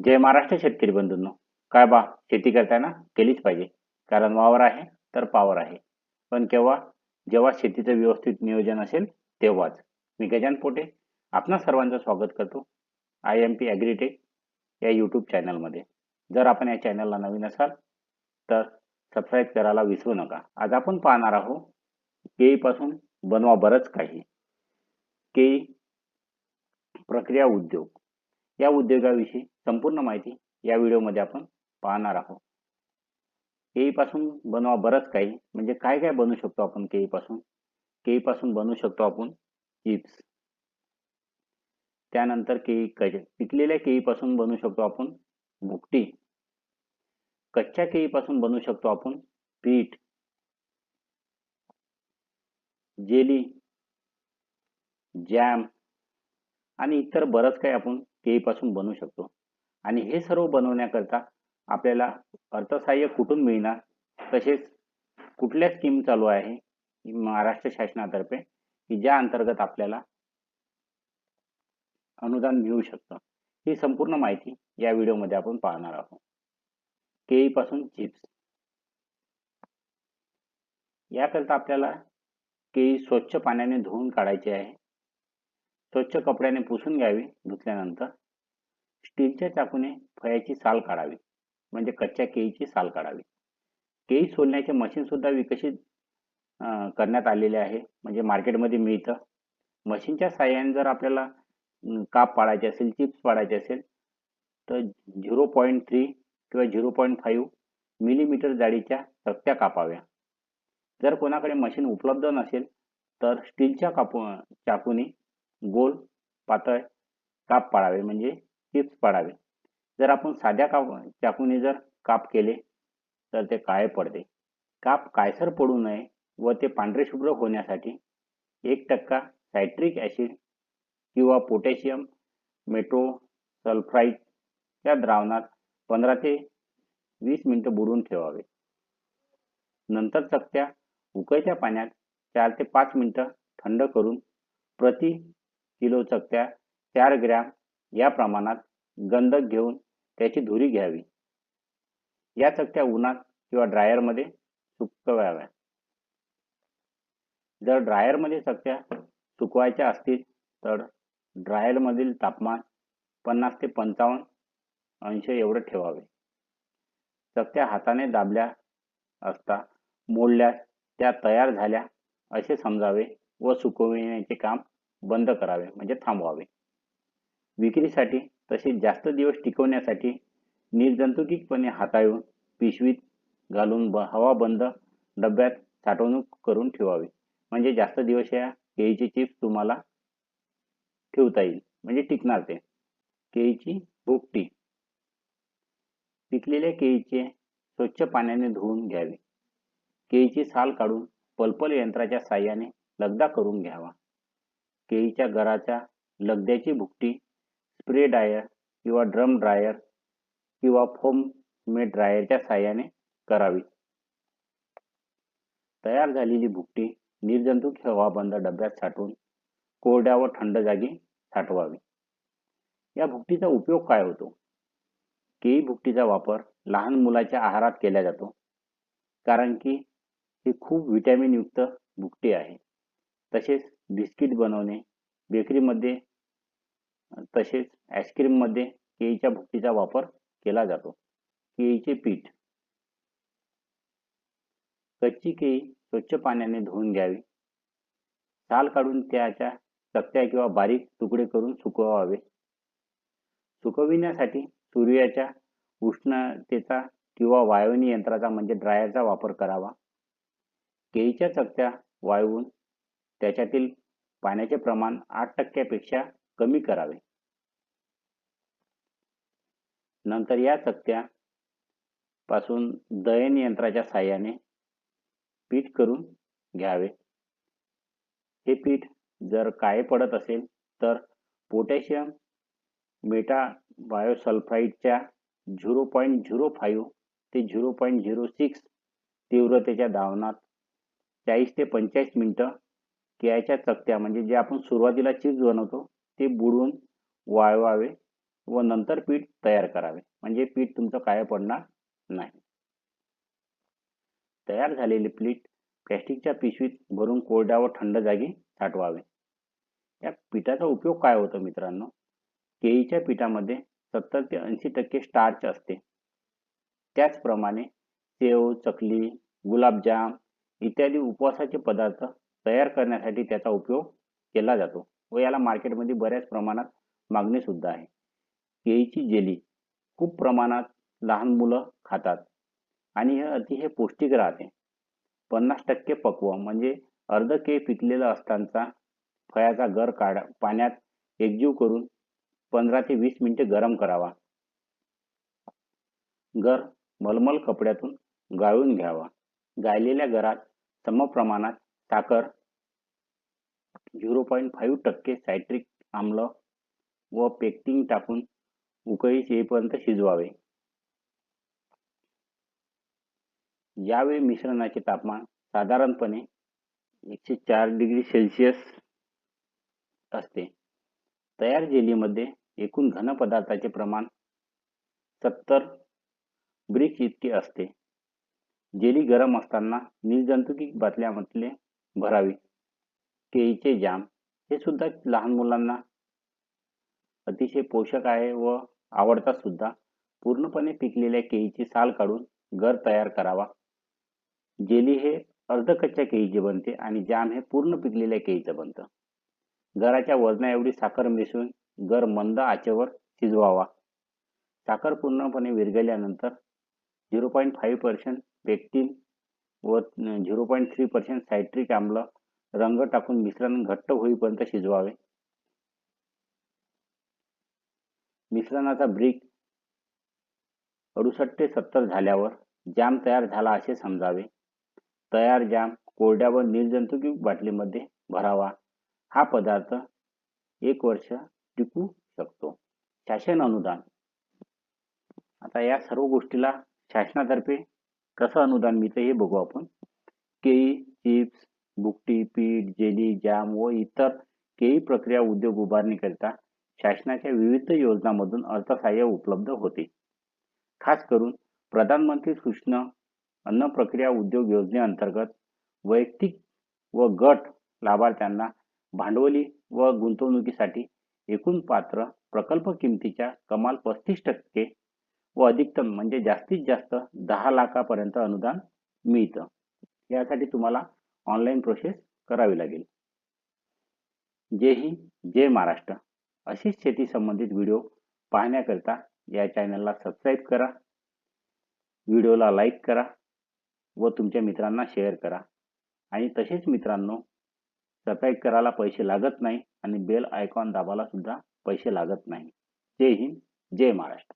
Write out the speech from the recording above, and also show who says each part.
Speaker 1: जय महाराष्ट्र शेतकरी बंधूंनो. काय बा शेती करताना केलीच पाहिजे. कारण वावर आहे तर पावर आहे. पण केव्हा जेव्हा शेतीचं व्यवस्थित नियोजन असेल तेव्हाच. मी गजान पोटे आपणा सर्वांचं स्वागत करतो. आय एम पी ॲग्रीटेक या यूट्यूब चॅनलमध्ये जर आपण या चॅनलला नवीन असाल तर सबस्क्राईब करायला विसरू नका. आज आपण पाहणार आहोत केळीपासून बनवा बरंच काही. केळी प्रक्रिया उद्योग. या उद्योगाविषयी संपूर्ण माहिती या व्हिडिओमध्ये आपण पाहणार आहोत. केळीपासून बनवा बरंच काही. म्हणजे काय काय बनवू शकतो आपण केळीपासून केळीपासून बनवू शकतो आपण चिप्स. त्यानंतर केळी कच पिकलेल्या केळीपासून बनवू शकतो आपण भुकटी कच्च्या केळीपासून बनवू शकतो आपण पीठ. जेली. जॅम. आणि इतर बरंच काही आपण पेयपासून बनवू शकतो. आणि हे सर्व बनवण्याकरता आपल्याला अर्थसहाय्य कुठून मिळणार? तसेच कुठल्या स्कीम चालू आहे? महाराष्ट्र शासनातर्फे की ज्या अंतर्गत आपल्याला अनुदान मिळू शकतं? ही संपूर्ण माहिती या व्हिडिओमध्ये आपण पाहणार आहोत. केळीपासून चिप्स याकरता आपल्याला केळी स्वच्छ पाण्याने धुवून काढायची आहे. स्वच्छ कपड्याने पुसून घ्यावी धुतल्यानंतर स्टीलच्या चाकूने फळ्याची साल काढावी म्हणजे कच्च्या केळीची साल काढावी. केळी सोलण्याचे मशीन सुद्धा विकसित करण्यात आलेले आहे म्हणजे मार्केटमध्ये मिळतं. मशीनच्या साह्याने जर आपल्याला काप पाडायचे असेल चिप्स पाडायचे असेल तर झिरो पॉईंट थ्री किंवा झिरो पॉईंट फाईव्ह मिलीमीटर जाडीच्या चकत्या कापाव्या. जर कोणाकडे मशीन उपलब्ध नसेल तर स्टीलच्या कापू चाकूने गोल पातळ काप पाडावे म्हणजे चिप्स पाडावे. जर आपण साध्या काप चाकूने जर काप केले तर ते काळे पडते. काप कायसर पडू नये व ते पांढरे शुभ्र होण्यासाठी एक टक्का सायट्रिक ॲसिड किंवा पोटॅशियम मेट्रो सल्फ्राईड या द्रावणात पंधरा ते वीस मिनिटं बुडवून ठेवावे. नंतर चकत्या उकळत्या पाण्यात चार ते पाच मिनिटं थंड करून प्रति किलो चकत्या चार ग्रॅम या प्रमाणात गंधक घेऊन त्याची धुरी घ्यावी. या चकत्या उन्हात किंवा ड्रायरमध्ये सुकवाव्या जर ड्रायरमध्ये चकत्या सुकवायच्या असतील तर ड्रायरमधील तापमान पन्नास ते पंचावन्न अंश एवढं ठेवावे. चकत्या हाताने दाबल्या असता मोडल्यास त्या तयार झाल्या असे समजावे व सुकविण्याचे काम बंद करावे म्हणजे थांबवावे. विक्रीसाठी तसेच जास्त दिवस टिकवण्यासाठी निर्जंतुकीपणे हाताळून पिशवीत घालून ब हवा बंद डब्यात साठवणूक करून ठेवावी. म्हणजे जास्त दिवस या केळीची चिप्स तुम्हाला ठेवता येईल. म्हणजे टिकणार ते. केळीची भुकटी पिकलेल्या केळीचे स्वच्छ पाण्याने धुवून घ्यावे. केळीची साल काढून पलपल यंत्राच्या साह्याने लगदा करून घ्यावा. केळीच्या घराच्या लगद्याची भुकटी स्प्रे ड्रायर किंवा ड्रम ड्रायर किंवा फोम मेड ड्रायरच्या साह्याने करावी. तयार झालेली भुकटी निर्जंतुक हवाबंद डब्यात साठवून कोरड्या व थंड जागी साठवावी. या भुकटीचा उपयोग काय होतो? केळी भुकटीचा वापर लहान मुलाच्या आहारात केला जातो कारण की ही खूप व्हिटॅमिनयुक्त भुकटी आहे. तसेच बिस्किट बनवणे बेकरीमध्ये तसेच आईस्क्रीममध्ये केळीच्या भुकटीचा वापर केला जातो. केळीचे पीठ. कच्ची केळी स्वच्छ पाण्याने धुवून घ्यावी. साल काढून त्याच्या चकत्या किंवा बारीक तुकडे करून सुकवावे. सुकविण्यासाठी सूर्याच्या उष्णतेचा किंवा वाळवणी यंत्राचा म्हणजे ड्रायरचा वापर करावा. केळीच्या चकत्या वाळवून त्याच्यातील पाण्याचे प्रमाण आठ टक्क्यापेक्षा कमी करावे. नंतर या चकत्या पासून दयन यंत्राच्या साह्याने पीठ करून घ्यावे. हे पीठ जर काळे पडत असेल तर पोटॅशियम मेटा बायोसल्फाईडच्या झिरो पॉईंट झिरो फाईव्ह ते झिरो पॉईंट झिरो सिक्स तीव्रतेच्या दावणात चाळीस ते पंचेचाळीस मिनटं केळ्याच्या चकत्या म्हणजे जे आपण सुरुवातीला चिप्स बनवतो ते बुडवून वाळवावे व नंतर पीठ तयार करावे. म्हणजे पीठ तुमचं काय पडणार नाही. तयार झालेले पीठ प्लॅस्टिकच्या पिशवीत भरून कोरड्या व थंड जागी साठवावे. या पिठाचा उपयोग काय होतो मित्रांनो? केळीच्या पिठामध्ये सत्तर ते ऐंशी टक्के स्टार्च असते. त्याचप्रमाणे सेव चकली गुलाबजाम इत्यादी उपवासाचे पदार्थ तयार करण्यासाठी त्याचा उपयोग केला जातो व याला मार्केटमध्ये बऱ्याच प्रमाणात मागणी सुद्धा आहे. केळीची जेली खूप प्रमाणात लहान मुलं खातात आणि हे अतिशय पौष्टिक राहते. पन्नास टक्के पक्व म्हणजे अर्ध केळ पिकलेलं असताना फळाचा गर काढा पाण्यात एकजीव करून पंधरा ते वीस मिनिटे गरम करावा. गर मलमल कपड्यातून गाळून घ्यावा. गाळलेल्या गरात समप्रमाणात साखर झिरो पॉईंट फाईव्ह टक्के सायट्रिक आम्ल व पेक्टिंग टाकून उकळीस येईपर्यंत शिजवावे. यावेळी मिश्रणाचे तापमान साधारणपणे एकशे चार डिग्री सेल्सिअस असते. तयार जेलीमध्ये एकूण घन पदार्थाचे प्रमाण सत्तर ब्रिक्स इतके असते. जेली गरम असताना निर्जंतुकी बाटल्यामध्ये भरावी. केळीचे जाम हे सुद्धा लहान मुलांना अतिशय पोषक आहे व आवडतात सुद्धा. पूर्णपणे पिकलेल्या केळीची साल काढून गर तयार करावा. जेली हे अर्धकच्च्या केळीचे बनते आणि जाम हे पूर्ण पिकलेल्या केळीचं बनतं. गराच्या वजना एवढी साखर मिसळून गर मंद आचेवर शिजवावा. साखर पूर्णपणे विरघळल्यानंतर zero point five percent pectin व zero point three percent citric आम्ल रंग टाकून मिश्रण घट्ट होईपर्यंत शिजवावे. मिश्रणाचा ब्रिक अडुसष्ट ते सत्तर झाल्यावर जाम तयार झाला असे समजावे. तयार जाम कोरड्या व निर्जंतुकी बाटलीमध्ये भरावा. हा पदार्थ एक वर्ष टिकू शकतो. शासन अनुदान. आता या सर्व गोष्टीला शासनातर्फे कसं अनुदान मिळतं हे बघू आपण. केळी चिप्स बुकटी पीठ जेली जाम व इतर केळी प्रक्रिया उद्योग उभारणीकरिता शासनाच्या विविध योजनांमधून अर्थसहाय्य उपलब्ध होते. खास करून प्रधानमंत्री सूक्ष्म अन्न प्रक्रिया उद्योग योजनेअंतर्गत वैयक्तिक व गट लाभार्थ्यांना भांडवली व गुंतवणुकीसाठी एकूण पात्र प्रकल्प किमतीच्या कमाल पस्तीस टक्के व अधिकतम म्हणजे जास्तीत जास्त दहा लाखापर्यंत अनुदान मिळतं. यासाठी तुम्हाला ऑनलाईन प्रोसेस करावी लागेल. जय हिंद जय महाराष्ट्र. अशीच शेती संबंधित व्हिडिओ पाहण्याकरिता या चॅनलला सबस्क्राईब करा. व्हिडिओला लाईक करा व तुमच्या मित्रांना शेअर करा. आणि तसेच मित्रांनो सबस्क्राईब करायला पैसे लागत नाही आणि बेल आयकॉन दाबायला सुद्धा पैसे लागत नाही. जय हिंद जय महाराष्ट्र.